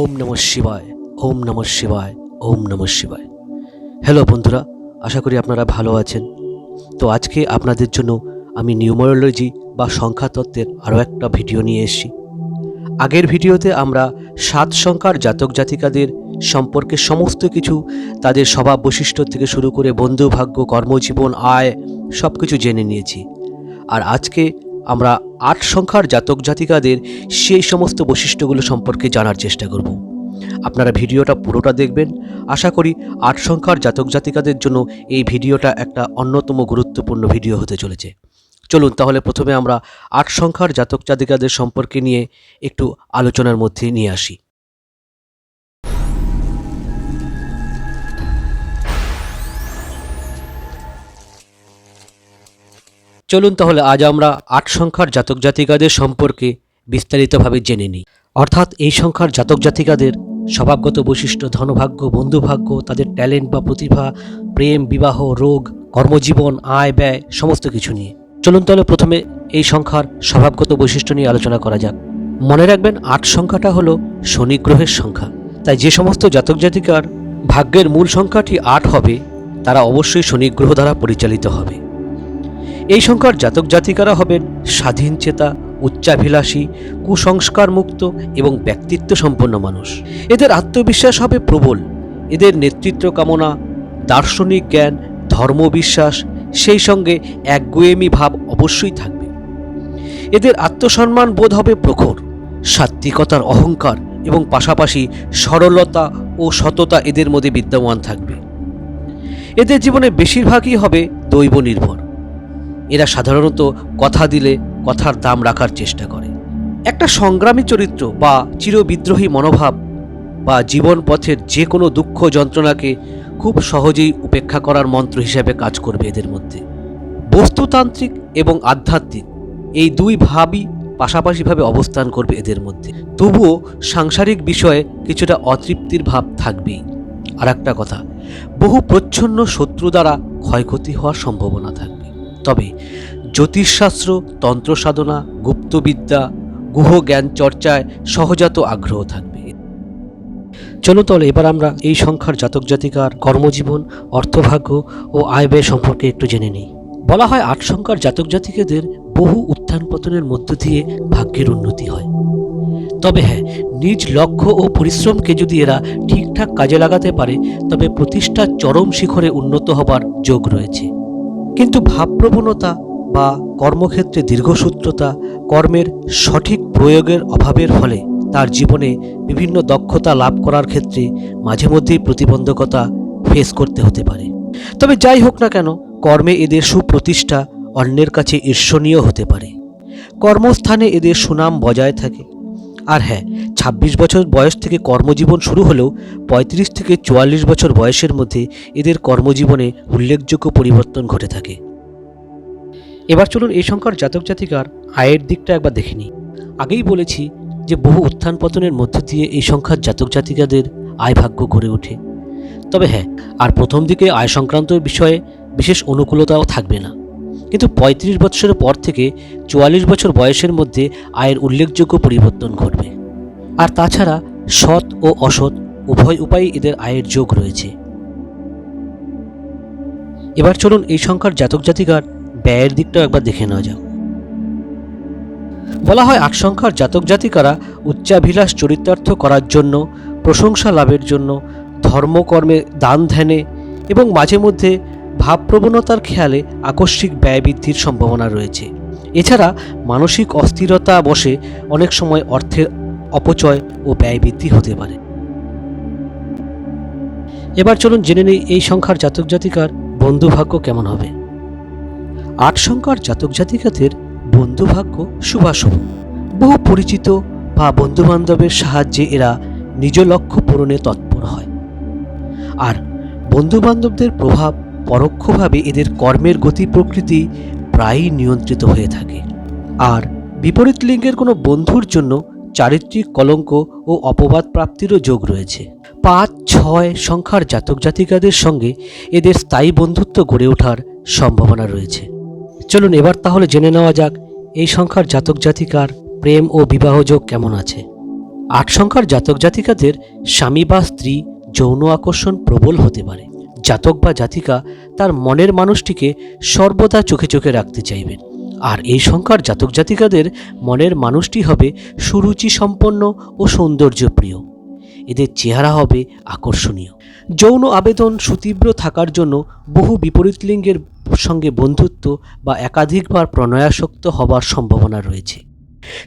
ওম নম শিবায়, ওম নম শিবায়, ওম নম শিবায়। হ্যালো বন্ধুরা, আশা করি আপনারা ভালো আছেন। তো আজকে আপনাদের জন্য আমি নিউমারোলজি বা সংখ্যাতত্ত্বের আরও একটা ভিডিও নিয়ে এসেছি। আগের ভিডিওতে আমরা সাত সংখ্যার জাতক জাতিকাদের সম্পর্কে সমস্ত কিছু, তাদের স্বভাব বৈশিষ্ট্য থেকে শুরু করে বন্ধু ভাগ্য কর্মজীবন, আয় সব কিছু জেনে নিয়েছি। আর আজকে আমরা আট সংখ্যার জাতক জাতিকাদের সেই সমস্ত বৈশিষ্ট্যগুলো সম্পর্কে জানার চেষ্টা করব। আপনারা ভিডিওটা পুরোটা দেখবেন। আশা করি আট সংখ্যার জাতক জাতিকাদের জন্য এই ভিডিওটা একটা অন্যতম গুরুত্বপূর্ণ ভিডিও হতে চলেছে। চলুন তাহলে প্রথমে আমরা আট সংখ্যার জাতক জাতিকাদের সম্পর্কে নিয়ে একটু আলোচনার মধ্যে নিয়ে আসি। চলুন তাহলে আজ আমরা আট সংখ্যার জাতক জাতিকাদের সম্পর্কে বিস্তারিতভাবে জেনে নিই। অর্থাৎ এই সংখ্যার জাতক জাতিকাদের স্বভাবগত বৈশিষ্ট্য, ধনভাগ্য, বন্ধুভাগ্য, তাদের ট্যালেন্ট বা প্রতিভা, প্রেম, বিবাহ, রোগ, কর্মজীবন, আয় ব্যয়, সমস্ত কিছু নিয়ে। চলুন তাহলে প্রথমে এই সংখ্যার স্বভাবগত বৈশিষ্ট্য নিয়ে আলোচনা করা যাক। মনে রাখবেন, আট সংখ্যাটা হলো শনি গ্রহের সংখ্যা। তাই যে সমস্ত জাতক জাতিকার ভাগ্যের মূল সংখ্যাটি আট হবে, তারা অবশ্যই শনি গ্রহ দ্বারা পরিচালিত হবে। এই সংখ্যার জাতক জাতিকারা হবেন স্বাধীন চেতা, উচ্চাভিলাষী কুসংস্কার মুক্ত এবং ব্যক্তিত্ব সম্পন্ন মানুষ। এদের আত্মবিশ্বাস হবে প্রবল। এদের নেতৃত্ব কামনা, দার্শনিক জ্ঞান, ধর্মবিশ্বাস, সেই সঙ্গে একগুয়েমি ভাব অবশ্যই থাকবে। এদের আত্মসম্মান বোধ হবে প্রখর। সাত্ত্বিকতার অহংকার এবং পাশাপাশি সরলতা ও সততা এদের মধ্যে বিদ্যমান থাকবে। এদের জীবনে বেশিরভাগই হবে দৈব নির্ভর এরা সাধারণত কথা দিলে কথার দাম রাখার চেষ্টা করে। একটা সংগ্রামী চরিত্র বা চিরবিদ্রোহী মনোভাব বা জীবন পথের যে কোনো দুঃখ যন্ত্রণাকে খুব সহজেই উপেক্ষা করার মন্ত্র হিসেবে কাজ করবে এদের মধ্যে। বস্তুতান্ত্রিক এবং আধ্যাত্মিক এই দুই ভাবই পাশাপাশিভাবে অবস্থান করবে এদের মধ্যে। তবুও সাংসারিক বিষয়ে কিছুটা অতৃপ্তির ভাব থাকবেই। আর একটা কথা, বহু প্রচ্ছন্ন শত্রু দ্বারা ক্ষয়ক্ষতি হওয়ার সম্ভাবনা থাকবে তবে জ্যোতিষশাস্ত্র তন্ত্র সাধনা গুপ্তবিদ্যা গুহ জ্ঞান চর্চায় সহজাত আগ্রহ থাকবে। চলো তাহলে এবার আমরা এই সংখ্যার জাতক জাতিকার কর্মজীবন, অর্থভাগ্য ও আয় ব্যয় সম্পর্কে একটু জেনে নিই। বলা হয় আট সংখ্যার জাতক জাতিকাদের বহু উত্থান পতনের মধ্য দিয়ে ভাগ্যের উন্নতি হয়। তবে হ্যাঁ নিজ লক্ষ্য ও পরিশ্রমকে যদি এরা ঠিকঠাক কাজে লাগাতে পারে, তবে প্রতিষ্ঠার চরম শিখরে উন্নত হবার যোগ রয়েছে। কিন্তু ভাবপ্রবণতা বা কর্মক্ষেত্রে দীর্ঘসূত্রতা কর্মের সঠিক প্রয়োগের অভাবের ফলে তার জীবনে বিভিন্ন দক্ষতা লাভ করার ক্ষেত্রে মাঝে মধ্যেই প্রতিবন্ধকতা ফেস করতে হতে পারে। তবে যাই হোক না কেন, কর্মে এদের সুপ্রতিষ্ঠা অন্যের কাছে ঈর্ষণীয় হতে পারে। কর্মস্থানে এদের সুনাম বজায় থাকে। আর হ্যাঁ ২৬ বছর বয়স থেকে কর্মজীবন শুরু হলেও ৩৫ থেকে চুয়াল্লিশ বছর বয়সের মধ্যে এদের কর্মজীবনে উল্লেখযোগ্য পরিবর্তন ঘটে থাকে। এবার চলুন এই সংখ্যার জাতক জাতিকার আয়ের দিকটা একবার দেখে নিই। আগেই বলেছি যে বহু উত্থান পতনের মধ্য দিয়ে এই সংখ্যার জাতক জাতিকাদের আয় ভাগ্য গড়ে ওঠে। তবে হ্যাঁ আর প্রথম দিকে আয় সংক্রান্ত বিষয়ে বিশেষ অনুকূলতাও থাকবে না। কিন্তু ৩৫ বছরের পর থেকে চুয়াল্লিশ বছর বয়সের মধ্যে আয়ের উল্লেখযোগ্য পরিবর্তন ঘটবে। আর তাছাড়া সৎ ও অসৎ, উভয় উপায়ে এদের আয়ের যোগ রয়েছে। এবার চলুন এই সংখ্যার জাতক জাতিকার ব্যয়ের দিকটাও একবার দেখে নেওয়া যাক। বলা হয় আট সংখ্যার জাতক জাতিকারা উচ্চাভিলাষ চরিতার্থ করার জন্য, প্রশংসা লাভের জন্য, ধর্মকর্মে দান ধ্যানে এবং মাঝে মধ্যে ভাবপ্রবণতার খেয়ালে আকস্মিক ব্যয় বৃদ্ধির সম্ভাবনা রয়েছে। এছাড়া মানসিক অস্থিরতা বসে অনেক সময় অর্থের অপচয় ও ব্যয় বৃদ্ধি হতে পারে। এবার চলুন জেনে নিই এই সংখ্যার জাতক জাতিকার বন্ধুভাগ্য কেমন হবে। আট সংখ্যার জাতক জাতিকাদের বন্ধুভাগ্য শুভাশুভ বহু পরিচিত বা বন্ধুবান্ধবের সাহায্যে এরা নিজ লক্ষ্য পূরণে তৎপর হয়। আর বন্ধুবান্ধবদের প্রভাব পরোক্ষভাবে এদের কর্মের গতি প্রকৃতি প্রায়ই নিয়ন্ত্রিত হয়ে থাকে। আর বিপরীত লিঙ্গের কোনো বন্ধুর জন্য চারিত্রিক কলঙ্ক ও অপবাদ প্রাপ্তিরও যোগ রয়েছে। পাঁচ, ছয় সংখ্যার জাতক জাতিকাদের সঙ্গে এদের স্থায়ী বন্ধুত্ব গড়ে ওঠার সম্ভাবনা রয়েছে। চলুন এবার তাহলে জেনে নেওয়া যাক এই সংখ্যার জাতক জাতিকার প্রেম ও বিবাহ যোগ কেমন আছে। আট সংখ্যার জাতক জাতিকাদের স্বামী বা স্ত্রী যৌন আকর্ষণ প্রবল হতে পারে। জাতক বা জাতিকা তার মনের মানুষটিকে সর্বদা চোখে চোখে রাখতে চাইবেন। আর এই সংখ্যার জাতক জাতিকাদের মনের মানুষটি হবে সুরুচি সম্পন্ন ও সৌন্দর্যপ্রিয়। এদের চেহারা হবে আকর্ষণীয়। যৌন আবেদন সুতীব্র থাকার জন্য বহু বিপরীত লিঙ্গের সঙ্গে বন্ধুত্ব বা একাধিকবার প্রণয়াসক্ত হবার সম্ভাবনা রয়েছে।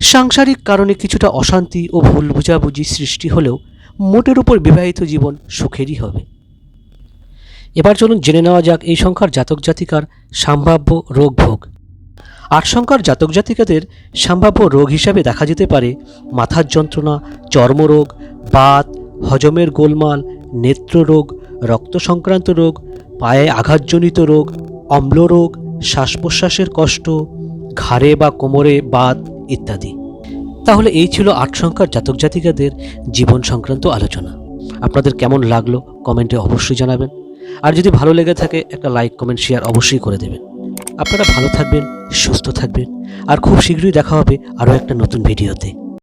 সাংসারিক কারণে কিছুটা অশান্তি ও ভুল বোঝাবুঝি সৃষ্টি হলেও মোটের উপর বিবাহিত জীবন সুখেরই হবে। এবার চলুন জেনে নেওয়া যাক এই সংখ্যার জাতক জাতিকার সম্ভাব্য রোগ ভোগ আট সংখ্যার জাতক জাতিকাদের সম্ভাব্য রোগ হিসাবে দেখা যেতে পারে মাথার যন্ত্রণা, চর্মরোগ, বাত, হজমের গোলমাল, নেত্ররোগ রক্ত সংক্রান্ত রোগ, পায়ে আঘাতজনিত রোগ অম্ল রোগ শ্বাস প্রশ্বাসের কষ্ট, ঘাড়ে বা কোমরে বাত ইত্যাদি। তাহলে এই ছিল আট সংখ্যার জাতক জাতিকাদের জীবন সংক্রান্ত আলোচনা। আপনাদের কেমন লাগল কমেন্টে অবশ্যই জানাবেন। আর যদি ভালো লেগে থাকে, একটা লাইক, কমেন্ট, শেয়ার অবশ্যই করে দেবেন। আপনারা ভালো থাকবেন সুস্থ থাকবেন। আর খুব শীঘ্রই দেখা হবে আরও একটা নতুন ভিডিওতে।